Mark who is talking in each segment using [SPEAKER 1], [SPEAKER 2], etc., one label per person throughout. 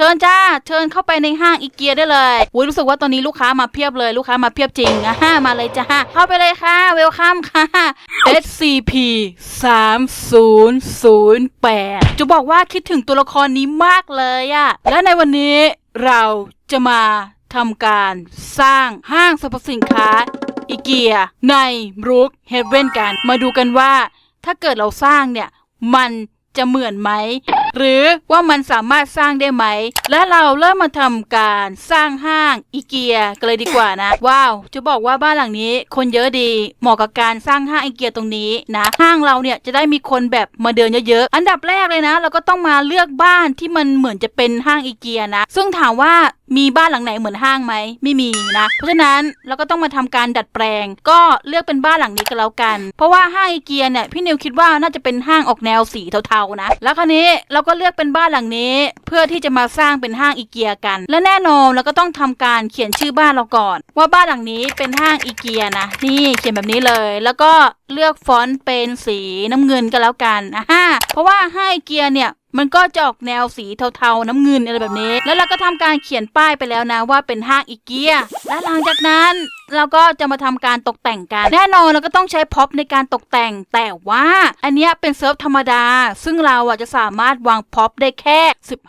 [SPEAKER 1] เชิญจ้า เชิญเข้าไปในห้างอีเกียได้เลยอุ้ยรู้สึกว่าตอนนี้ลูกค้ามาเพียบเลยลูกค้ามาเพียบจริงอะห้ามาเลยจ้าเข้าไปเลยค่ะเวลคัมค่ะ SCP 3008จะบอกว่าคิดถึงตัวละครนี้มากเลยอะและในวันนี้เราจะมาทำการสร้างห้างสรรพสินค้าอีเกียในบรูคเฮเวนกัน มาดูกันว่าถ้าเกิดเราสร้างเนี่ย มันจะเหมือนไหมหรือว่ามันสามารถสร้างได้ไหม และเราเริ่มมาทำการสร้างห้างอีเกียกันเลยดีกว่านะ ว้าว จะบอกว่าบ้านหลังนี้ คนเยอะดีเหมาะกับการสร้างห้างอีเกียตรงนี้นะ ห้างเราเนี่ยจะได้มีคนแบบมาเดินเยอะๆ อันดับแรกเลยนะ เราก็ต้องมาเลือกบ้านที่มันเหมือนจะเป็นห้างอีเกียนะ ซึ่งถามว่ามีบ้านหลังไหนเหมือนห้างไหมไม่มีนะ เพราะฉะนั้นเราก็ต้องมาทำการดัดแปลง ก็เลือกเป็นบ้านหลังนี้ก็แล้วกัน เพราะว่าห้างอีเกียเนี่ยพี่นิวคิดว่าน่าจะเป็นห้างออกแนวสีเทาๆนะ แล้วคราวนี้เราราก็เลือกเป็นบ้านหลังนี้ เพื่อที่จะมาสร้างเป็นห้างอีเกียกัน และแน่นอนเราก็ต้องทำการเขียนชื่อบ้านเราก่อน ว่าบ้านหลังนี้เป็นห้างอีเกียนะนี่เขียนแบบนี้เลย แล้วก็เลือกฟอนต์เป็นสีน้ำเงินก็แล้วกันอะฮะเพราะว่าห้างอีเกียเนี่ยมันก็จะออกแนวสีเทาๆ น้ำเงินอะไรแบบนี้ แล้วเราก็ทำการเขียนป้ายไปแล้วนะว่าเป็นห้างอีเกีย และหลังจากนั้น เราก็จะมาทำการตกแต่งกัน แน่นอนเราก็ต้องใช้พ็อปในการตกแต่ง แต่ว่าอันนี้เป็นเซิร์ฟธรรมดา ซึ่งเราอะจะสามารถวางพ็อปได้แค่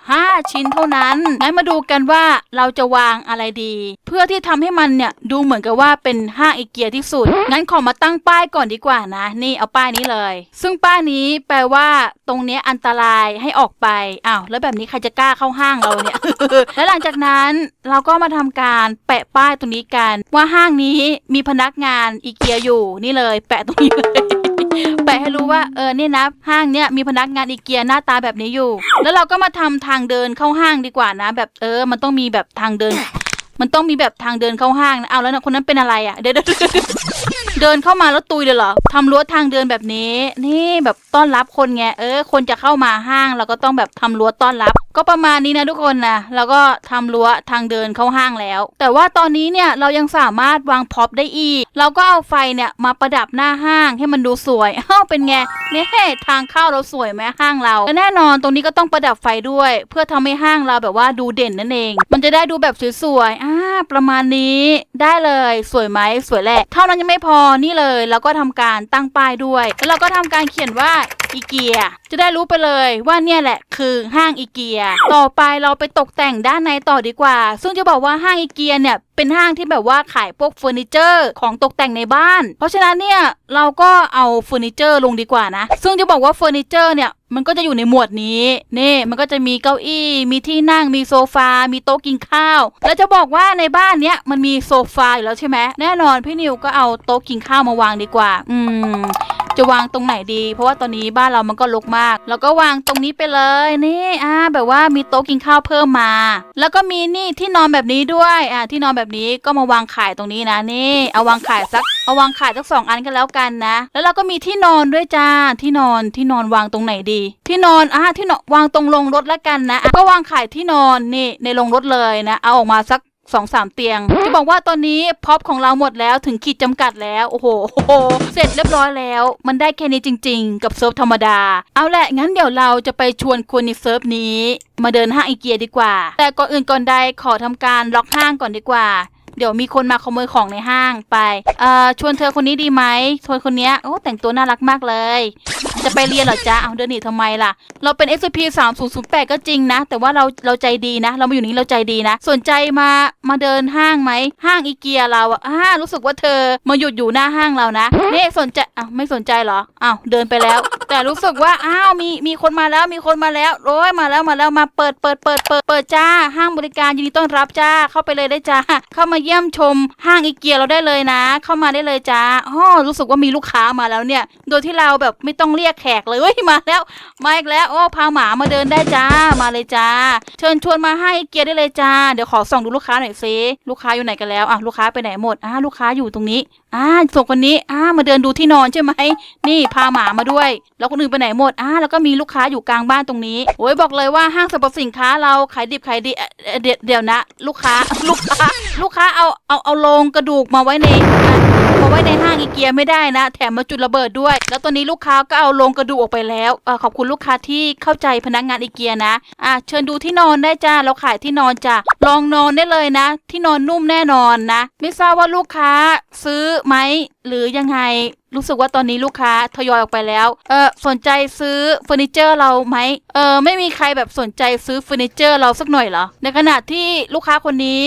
[SPEAKER 1] 15 ชิ้นเท่านั้นงั้นมาดูกันว่าเราจะวางอะไรดี เพื่อที่ทำให้มันเนี่ยดูเหมือนกับว่าเป็นห้างอีเกียที่สุด งั้นขอมาตั้งป้ายก่อนดีกว่านะ นี่เอาป้ายนี้เลย ซึ่งป้ายนี้แปลว่า ตรงนี้อันตรายให้ออกไปอ้าวแล้วแบบนี้ใครจะกล้าเข้าห้างเราเนี่ย แล้วหลังจากนั้นเราก็มาทำการแปะป้ายตรงนี้กันว่าห้างนี้มีพนักงานอีเกียอยู่นี่เลย แปะตรงนี้เลยแปะให้รู้ว่าเออเนี่ยนะห้างเนี่ยมีพนักงานอีเกียหน้าตาแบบนี้อยู่ แล้วเราก็มาทำทางเดินเข้าห้างดีกว่านะ แบบเออ มันต้องมีแบบทางเดิน มันต้องมีแบบทางเดินเข้าห้างนะเอาแล้วนะคนนั้นเป็นอะไรอะ่ะเดี๋ยวเดี๋ยว เดินเข้ามาแล้วตุยเลยเหรอทำรั้วทางเดินแบบนี้ นี่แบบต้อนรับคนไงเออ คนจะเข้ามาห้างเราก็ต้องแบบทำรั้วต้อนรับ ก็ประมาณนี้นะทุกคนนะแล้วก็ทำรั้วทางเดินเข้าห้างแล้ว แต่ว่าตอนนี้เนี่ยเรายังสามารถวางพ็อปได้อีก เราก็เอาไฟเนี่ยมาประดับหน้าห้างให้มันดูสวยอ้าวเป็นไงเนี่ยทางเข้าเราสวยไหมห้างเราและแน่นอนตรงนี้ก็ต้องประดับไฟด้วย เพื่อทำให้ห้างเราแบบว่าดูเด่นนั่นเอง มันจะได้ดูแบบสวยๆอ่า ประมาณนี้ได้เลยสวยไหมสวยแหละเท่านั้นยังไม่พอนี่เลยเราก็ทำการตั้งป้ายด้วย แล้วเราก็ทำการเขียนว่าอีเกีย จะได้รู้ไปเลยว่าเนี่ยแหละคือห้างอีเกีย ต่อไปเราไปตกแต่งด้านในต่อดีกว่า ซึ่งจะบอกว่าห้างอีเกียเนี่ย เป็นห้างที่แบบว่าขายพวกเฟอร์นิเจอร์ของตกแต่งในบ้าน เพราะฉะนั้นเนี่ยเราก็เอาเฟอร์นิเจอร์ลงดีกว่านะ ซึ่งจะบอกว่าเฟอร์นิเจอร์เนี่ยมันก็จะอยู่ในหมวดนี้ นี่ มันก็จะมีเก้าอี้ มีที่นั่ง มีโซฟา มีโต๊ะกินข้าว แล้วจะบอกว่าในบ้านเนี้ยมันมีโซฟาอยู่แล้วใช่ไหม แน่นอนพี่นิวก็เอาโต๊ะกินข้าวมาวางดีกว่า อืม จะวางตรงไหนดี เพราะว่าตอนนี้บ้านเรามันก็รกมาก แล้วก็วางตรงนี้ไปเลยนี่อ่าแบบว่ามีโต๊ะกินข้าวเพิ่มมา แล้วก็มีนี่ที่นอนแบบนี้ด้วยอ่าที่นอนแบบนี้ก็มาวางขายตรงนี้นะนี่เอาวางขายสักเอาวางขายสักสองอันกันแล้วกันนะ แล้วเราก็มีที่นอนด้วยจ้าที่นอนที่นอนวางตรงไหนดี ที่นอนอ่าที่นอนวางตรงลงรถแล้วกันนะอะก็วางขายที่นอนนี่ในลงรถเลยนะ เอาออกมาสัก สองสามเตียง จะบอกว่าตอนนี้พ็อปของเราหมดแล้วถึงขีดจำกัดแล้ว โอ้โห เสร็จเรียบร้อยแล้ว มันได้แค่นี้จริง ๆ กับเซิร์ฟธรรมดา เอาแหละ งั้นเดี๋ยวเราจะไปชวนคนในเซิร์ฟนี้ มาเดินห้างอีเกียดีกว่า แต่ก่อนอื่นก่อนใดขอทำการล็อกห้างก่อนดีกว่าเดี๋ยวมีคนมาขโมยของในห้างไป เอ่อ ชวนเธอคนนี้ดีไหมชวนคนนี้โอ้แต่งตัวน่ารักมากเลย จะไปเรียนเหรอจ๊ะเอาเดินหนีทำไมล่ะ เราเป็น SCP 3008 ก็จริงนะ แต่ว่าเราเราใจดีนะ เรามาอยู่นี้เราใจดีนะ สนใจมามาเดินห้างไหม ห้างอีเกียเราอ่ารู้สึกว่าเธอมาหยุดอยู่หน้าห้างเรานะเนี่สนใจอ้าวไม่สนใจเหรออ้าวเดินไปแล้ว แต่รู้สึกว่าอ้าวมีมีคนมาแล้วมีคนมาแล้วโอ้ยมาแล้วมาแล้วมาเปิดเปิดเปิดเปิดเปิดจ้า ห้างบริการยินดีต้อนรับจ้าเข้าไปเลยได้จ้า เข้ามาเยี่ยมชม ห้างอีเกียเราได้เลยนะ เข้ามาได้เลยจ้าอ๋อรู้สึกว่ามีลูกค้ามาแล้วเนี่ย โดยที่เราแบบไม่ต้องเรียกแขกเลยเฮ้ยมาแล้วมาอีกแล้วโอ้พาหมามาเดินได้จ้ามาเลยจ้า เชิญชวนมาให้เกียร์ได้เลยจ้าเดี๋ยวขอส่องดูลูกค้าหน่อยซิลูกค้าอยู่ไหนกันแล้วอะลูกค้าไปไหนหมดอะลูกค้าอยู่ตรงนี้อ่าส่งคนนี้อ่ามาเดินดูที่นอนใช่ไหมนี่พาหมามาด้วย แล้วคนอื่นไปไหนหมดอ่าแล้วก็มีลูกค้าอยู่กลางบ้านตรงนี้โอ้ยบอกเลยว่าห้างสรรพสินค้าเราขายดิบขายดีเดี๋ยวเดียวนะ ลูกค้าลูกค้า ลูกค้าเอาเอาเอาโลงกระดูกมาไว้ใน ไว้ในห้างอีเกียไม่ได้นะ แถมมาจุดระเบิดด้วย แล้วตอนนี้ลูกค้าก็เอาลงกระดูกออกไปแล้วอขอบคุณลูกค้าที่เข้าใจพนักงานอีเกียนะอะเชิญดูที่นอนได้จ้าเราขายที่นอนจ้ะลองนอนได้เลยนะ ที่นอนนุ่มแน่นอนนะ ไม่ทราบว่าลูกค้าซื้อไหมหรือยังไงรู้สึกว่าตอนนี้ลูกค้าทยอยออกไปแล้ว เออสนใจซื้อเฟอร์นิเจอร์เราไหม เออไม่มีใครแบบสนใจซื้อเฟอร์นิเจอร์เราสักหน่อยเหรอ ในขณะที่ลูกค้าคนนี้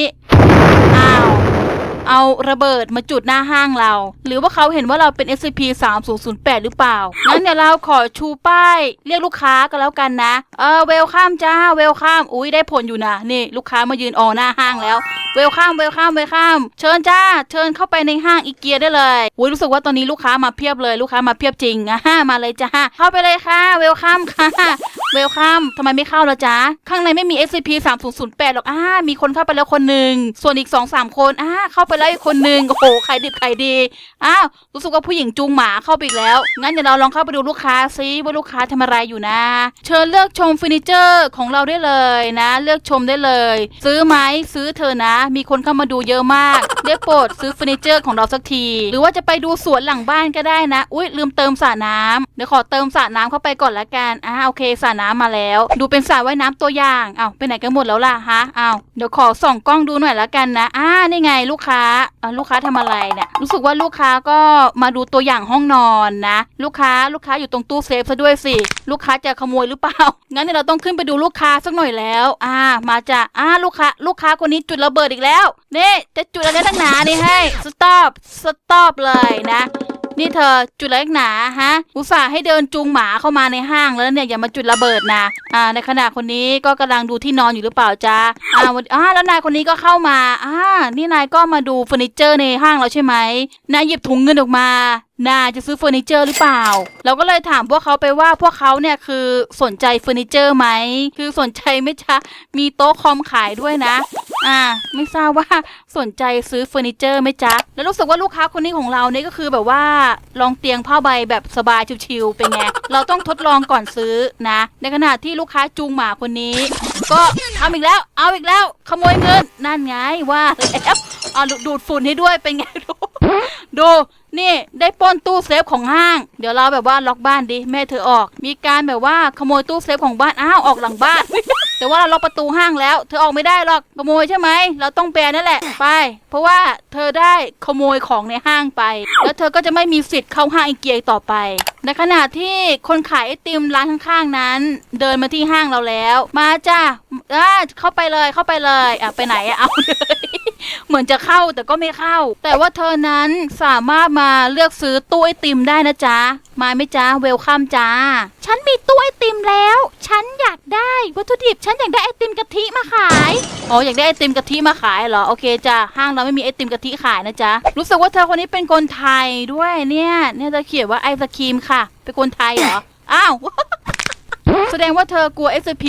[SPEAKER 1] เอาระเบิดมาจุดหน้าห้างเรา หรือว่าเขาเห็นว่าเราเป็น SCP 3008 หรือเปล่า งั้นเดี๋ยวเราขอชูป้าย เรียกลูกค้าก็แล้วกันนะ เออเวลข้ามจ้าเวลข้ามอุ้ยได้ผลอยู่นะ นี่ลูกค้ามายืนออหน้าห้างแล้ว เวลข้ามเวลข้ามเวลข้ามเชิญจ้า เชิญเข้าไปในห้างอีเกียได้เลยอุ้ยรู้สึกว่าตอนนี้ลูกค้ามาเพียบเลย ลูกค้ามาเพียบจริงอะฮ่ามาเลยจ้าเข้าไปเลยค่ะเวลข้ามค่ะ เวลคัมทำไมไม่เข้าละจ๊ะ ข้างในไม่มี SCP 3008หรอกอ่ามีคนเข้าไปแล้วคนหนึ่ง ส่วนอีก2อสามคนอ่าเข้าไปแล้วอีกคนหนึ่งโอ้โหใครดิบใครดีอ้าวรู้สึกว่าผู้หญิงจูงหมาเข้าไปอีกแล้ว งั้นเดี๋ยวเราลองเข้าไปดูลูกค้าซิว่าลูกค้าทำอะไรอยู่นะ เชิญเลือกชมเฟอร์นิเจอร์ของเราได้เลยนะ เลือกชมได้เลย ซื้อไหมซื้อเธอะนะ มีคนเข้ามาดูเยอะมากได้โปรดซื้อเฟอร์นิเจอร์ของเราสักที หรือว่าจะไปดูสวนหลังบ้านก็ได้นะ อุ้ยลืมเติมสระน้ำเดี๋ยวขอเติมสระน้ำเข้าไปก่อนละกันอ่าโอเคสระน้ำมาแล้ว ดูเป็นสระว่ายน้ำตัวอย่างเอาไปไหนกันหมดแล้วล่ะฮะเอาเดี๋ยวขอส่องกล้องดูหน่อยละกันนะอ่านี่ไงลูกค้าอ่าลูกค้าทำอะไรเนี่ยรู้สึกว่าลูกค้าก็มาดูตัวอย่างห้องนอนนะ ลูกค้าลูกค้าอยู่ตรงตู้เซฟซะด้วยสิลูกค้าจะขโมยหรือเปล่างั้นเดี๋ยวเราต้องขึ้นไปดูลูกค้าสักหน่อยแล้ว อ่า มาจ้ะอ่าลูกค้าลูกค้าคนนี้จุดระเบิดอีกแล้วนี่จะจุดอะไรตั้งหนานี่ให้สต็อปสต็อปเลยนะ นี่เธอจุดอะไรกหนาฮะอุตส่าห์ให้เดินจูงหมาเข้ามาในห้างแล้วเนี่ยอย่ามาจุดระเบิดนะอ่าในขณะคนนี้ก็กำลังดูที่นอนอยู่หรือเปล่าจ๊ะอ่าวันอ่าแล้วนายคนนี้ก็เข้ามาอ่านี่นายก็มาดูเฟอร์นิเจอร์ในห้างเราใช่ไหมนายหยิบถุงเงินออกมานายจะซื้อเฟอร์นิเจอร์หรือเปล่า เราก็เลยถามพวกเขาไปว่าพวกเขาเนี่ยคือสนใจเฟอร์นิเจอร์ไหม คือสนใจไหมจ๊ะ มีโต๊ะคอมขายด้วยนะ อ่า ไม่ทราบว่าสนใจซื้อเฟอร์นิเจอร์ไหมจ๊ะ แล้วรู้สึกว่าลูกค้าคนนี้ของเราเนี่ยก็คือแบบว่าลองเตียงผ้าใบแบบสบายชิวๆเป็นไง เราต้องทดลองก่อนซื้อนะ ในขณะที่ลูกค้าจูงหมาคนนี้ ก็ทำอีกแล้ว เอาอีกแล้ว ขโมยเงิน นั่นไงว่าแล้วเอาดูดฝุ่นให้ด้วยเป็นไงลูก ดูนี่ได้ปล้นตู้เซฟของห้าง เดี๋ยวเราแบบว่าล็อกบ้านดิแม่เธอออก มีการแบบว่าขโมยตู้เซฟของบ้านอ้าวออกหลังบ้าน แต่ว่าเราล็อกประตูห้างแล้ว เธอออกไม่ได้หรอกขโมยใช่ไหมเราต้องแบนนั่นแหละไป เพราะว่าเธอได้ขโมยของในห้างไป แล้วเธอก็จะไม่มีสิทธิ์เข้าห้างอีเกียอีกต่อไป ในขณะที่คนขายไอติมร้านข้างๆนั้น เดินมาที่ห้างเราแล้ว มาจ้าอ่าเข้าไปเลยเข้าไปเลยอะไปไหนอะเอาเลย เหมือนจะเข้าแต่ก็ไม่เข้า แต่ว่าเธอนั้นสามารถมาเลือกซื้อตู้ไอติมได้นะจ๊ะ มาไหมจ๊ะเวลคัมจ้า ฉันมีตู้ไอติมแล้ว ฉันอยากได้วัตถุดิบ ฉันอยากได้ไอติมกะทิมาขาย อ๋ออยากได้ไอติมกะทิมาขายเหรอ โอเคจ้ะห้างเราไม่มีไอติมกะทิขายนะจ๊ะ รู้สึกว่าเธอคนนี้เป็นคนไทยด้วยเนี่ย เนี่ยจะเขียนว่าไอศครีมค่ะ เป็นคนไทยเหรอ อ้าวแสดงว่าเธอกลัว SCP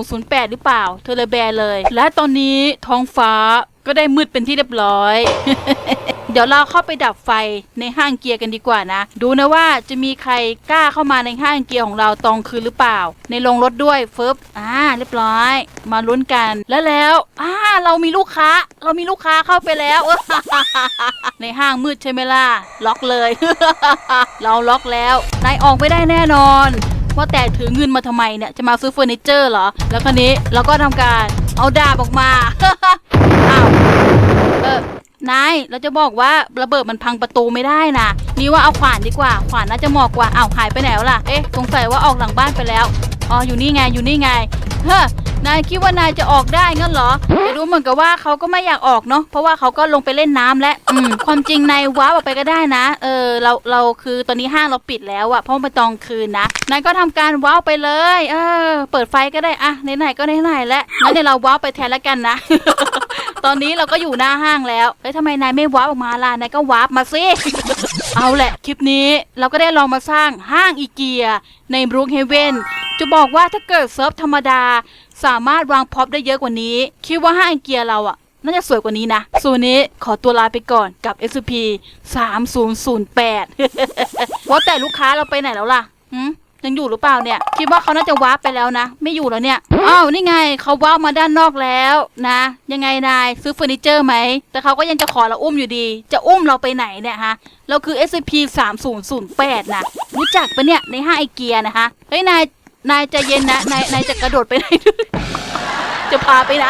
[SPEAKER 1] 3008 หรือเปล่า เธอเลยแบนเลย และตอนนี้ท้องฟ้า ก็ได้มืดเป็นที่เรียบร้อย เดี๋ยวเราเข้าไปดับไฟในห้างเกียร์กันดีกว่านะ ดูนะว่าจะมีใครกล้าเข้ามาในห้างเกียร์ของเราตอนคืนหรือเปล่า ในโรงรถด้วยเฟึบอ่าเรียบร้อย มาลุ้นกันแล้วแล้วอ่าเรามีลูกค้า เรามีลูกค้าเข้าไปแล้ว ในห้างมืดใช่ไหมล่ะล็อกเลย เราล็อกแล้วนายออกไม่ได้แน่นอนว่าแต่ถือเงินมาทำไมเนี่ยจะมาซื้อเฟอร์นิเจอร์เหรอ แล้วคนนี้เราก็ทำการ เอาดาบออกมา อ้าว เออนาย เราจะบอกว่าระเบิดมันพังประตูไม่ได้นะ นี่ว่าเอาขวานดีกว่า ขวานน่าจะเหมาะกว่า อ้าวหายไปไหนแล้วล่ะ เอ๊ะ สงสัยว่าออกหลังบ้านไปแล้ว อ๋อ อยู่นี่ไง อยู่นี่ไง เฮ้อ นายคิดว่านายจะออกได้งั้นเหรอแต่ดูเหมือนกับว่าเขาก็ไม่อยากออกเนาะเพราะว่าเขาก็ลงไปเล่นน้ำแล้วอืมความจริงนายว้าวออกไปก็ได้นะ เออเราเราคือตอนนี้ห้างเราปิดแล้วอะเพราะมันเป็นตอนคืนนะนายก็ทำการว้าวไปเลย เออ เปิดไฟก็ได้อะไหนๆก็ไหนๆแล้วงั้นเดี๋ยวเราว้าวไปแทนแล้วกันนะ ตอนนี้เราก็อยู่หน้าห้างแล้วเอ้ยทำไมนายไม่ว้าวออกมาล่ะ นายก็ว้าวมาสิ เอาแหละ คลิปนี้เราก็ได้ลองมาสร้างห้างอีเกีย ในบรูคเฮเวนจะบอกว่าถ้าเกิดเซิร์ฟธรรมดา สามารถวางพ็อปได้เยอะกว่านี้ คิดว่าห้างอีเกียเราอะน่าจะสวยกว่านี้นะส่วนนี้ขอตัวลาไปก่อนกับ SCP 3008ว่าแต่ลูกค้าเราไปไหนแล้วล่ะหืม ยังอยู่หรือเปล่าเนี่ย คิดว่าเขาน่าจะวาร์ปไปแล้วนะ ไม่อยู่แล้วเนี่ยอ้าวนี่ไงเขาวาร์ปมาด้านนอกแล้วนะ ยังไงนายซื้อเฟอร์นิเจอร์ไหม แต่เขาก็ยังจะขอเราอุ้มอยู่ดี จะอุ้มเราไปไหนเนี่ยฮะ เราคือ SCP 3008นะรู้จักปะเนี่ยในห้างไอเกียนะคะเฮ้ยนายนายใจะเย็นนะนายนายจะกระโดดไปไหน จะพาไปไหน